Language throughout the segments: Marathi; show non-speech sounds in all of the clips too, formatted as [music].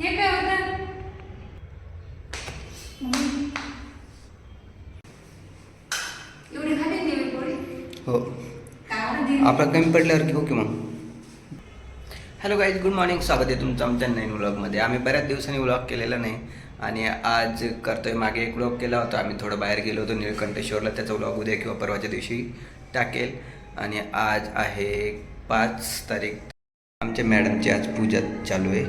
हे काय होतं? एवढी खाली देवी पोळी? हो. काय म्हणते आपला कमी पडल्यावर घेऊ की मग? हॅलो गाईज गुड मॉर्निंग स्वागत आहे तुमचं आमच्या नवीन व्लॉगमध्ये आम्ही बऱ्याच दिवसांनी व्लॉग केलेला नाही आणि आज करतोय मागे एक व्लॉग केला होता. आम्ही थोडं बाहेर गेलो होतो निळकंठेश्वरला. त्याचा व्लॉग उद्या किंवा परवाच्या दिवशी टाकेल. आणि आज आहे पाच तारीख आमच्या मॅडमची आज पूजा चालू आहे.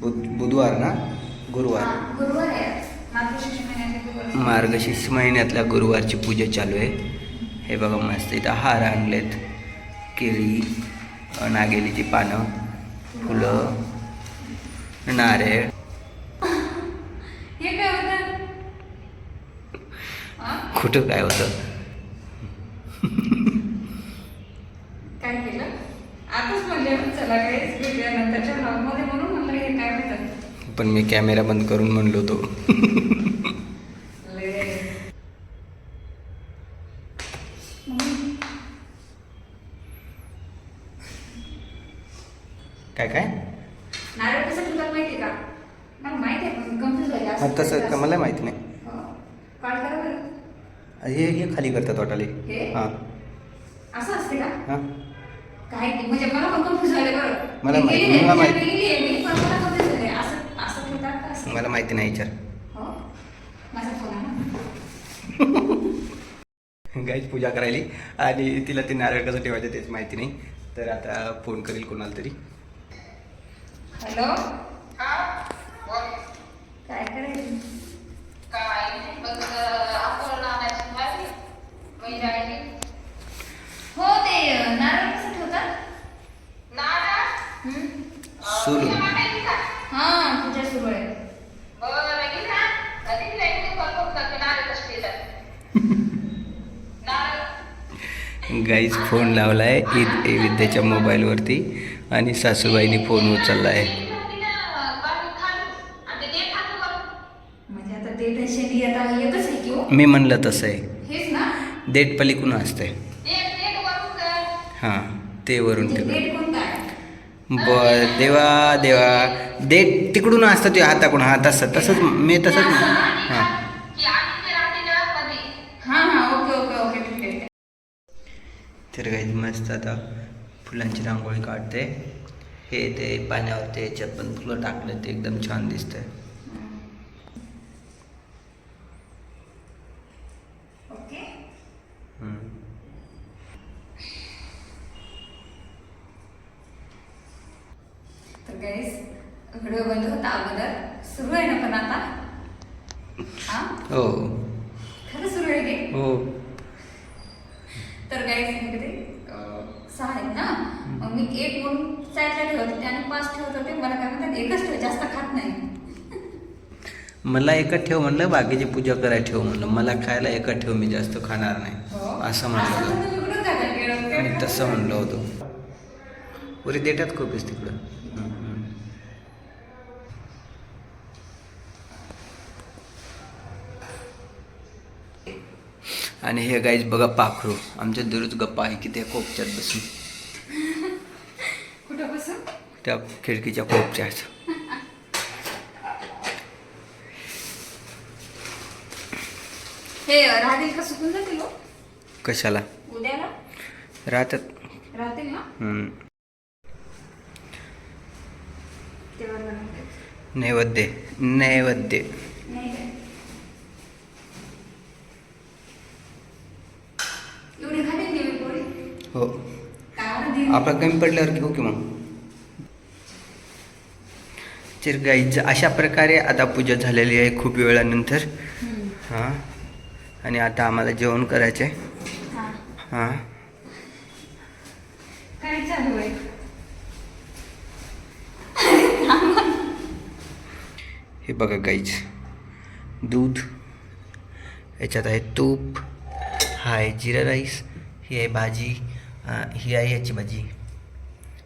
बुध बुधवार ना? गुरुवार. मार्गशीर्ष महिन्यातल्या गुरुवारची पूजा चालू आहे. हे बघा मस्त इथं हार आणलेत. केळी नागेलीची पानं फुलं नारळ? कुठं काय होतं काय केलं आताच भेटूया म्हणून म्हणलं हे काय पण मी कॅमेरा बंद करून म्हणलो होतो. काय काय? नारळ तसं मला माहिती नाही. हो. हे खाली करतात वाटाले हे? हां. असं असते का? हां. काय ते म्हणजे मला पण कन्फ्युज झाले बरं. मला मी माहिती- गेली नाही, मला विचार माहिती. केली आहे मी, पण मला confuse झाले. असं असं ठेवतात का असं? मला माहिती नाही विचार. हो? माझा फोन आहे ना? [laughs] गाईच पूजा करायली. आणि तिला ते नारळ कसं ठेवायचं तेच माहिती नाही. तर आता फोन करील कोणाला तरी. हॅलो? काय करायचं हो ते नारळ कसं ठेवतात हं? सुरू. हा आहे. गाईज फोन लावलाय ईद ए विद्याच्या मोबाईलवरती आणि सासूबाईने फोन उचलला आहे म्हणजे आहे मी म्हणलं तसं आहे. देठ पलीकडून असते हां ते वरून म्हणजे तिकडून डेट कोणता आहे बर देवा देवा. देठ तिकडून असतं ते हाताकडून. हा तसं तसंच मी तसंच हां. हा हा ओके ओके ओके ठीक आहे तर गाईज मस्त आता फुलांची रांगोळी काढते. हे ते पाण्यावरती याच्यात पण फुलं टाकलं ते एकदम छान दिसतंय ओके हम्म. तर गाईस व्हिडिओ बंद होता अगोदर. सुरू आहे ना पण आता? हा? हो. खरं सुरू आहे की? हो. तर किती अं, सहा आहेत ना? मग मी एक म्हणून साईडला ठेवत होते आणि पाच ठेवत होते. मला काय म्हणतात एकच ठेव जास्त खात नाही. मला एकच ठेव म्हणलं बाकीची पूजा करायला ठेव म्हणलं. मला खायला एकच ठेव मी जास्त खाणार नाही. हो. असं म्हणलं तसं म्हणलं होतं. पुरी देठात खूप तिकडं. आणि हे गाईज बघा पाखरू. आमच्या दररोज गप्पा आहे की त्या कोपच्यात बसून. कुठं बसून? त्या खिडकीच्या कोपच्यात हे राहतील का सुकून जातील? कशाला? उद्याला? राहतात. राहतील ना? नैवेद्य. नैवेद्य नाही काय एवढी खाली देवी पोळी हो? आपला कमी पडल्यावर घेऊ की मग? तर गाईज अशा प्रकारे आता पूजा झालेली आहे खूप वेळानंतर. हां. आणि आता आम्हाला जेवण करायचं आहे हा. हां बघा गाईज दूध याच्यात आहे तूप हा आहे जिरा राईस ही आहे भाजी ही आहे याची भाजी.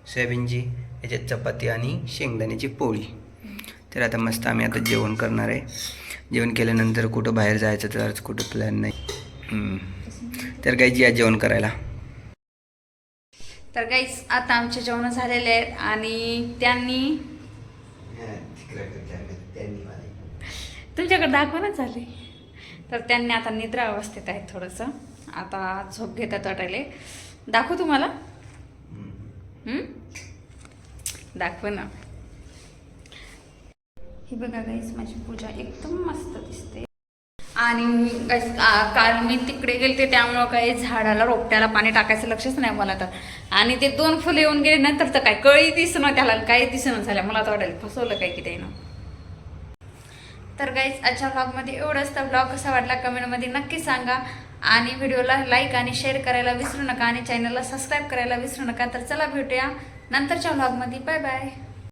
सोयाबीनची याच्यात चपाती आणि शेंगदाण्याची पोळी. तर आता मस्त आम्ही आता जेवण करणार आहे. जेवण केल्यानंतर कुठं बाहेर जायचं तर आज कुठं प्लॅन नाही. तर गाईज या जेवण करायला. तर गाईस आता आमचे जेवण झालेले आहेत आणि त्यांनी तुमच्याकडे दाखवणच झाले तर त्यांनी आता निद्रा अवस्थेत आहेत थोडंसं. आता झोप घेतात वाटायले. दाखवू तुम्हाला. दाखव ना. ही बघा गाईस माझी पूजा एकदम मस्त दिसते. आणि काल मी तिकडे गेलते त्यामुळं काही झाडाला रोपट्याला पाणी टाकायचं लक्षच नाही मला तर. आणि ते दोन फुलं येऊन गेले नंतर तर काय कळी दिसणं त्याला काही दिसणं झालं. मला तर वाटेल फसवलं काय की त्यानं. तर गाईज आजच्या ब्लॉगमध्ये एवढंच. तर ब्लॉग कसा वाटला कमेंटमध्ये नक्की सांगा. आणि व्हिडिओला लाईक आणि शेअर करायला विसरू नका आणि चॅनलला सबस्क्राईब करायला विसरू नका. तर चला भेटूया नंतरच्या व्लॉगमध्ये बाय बाय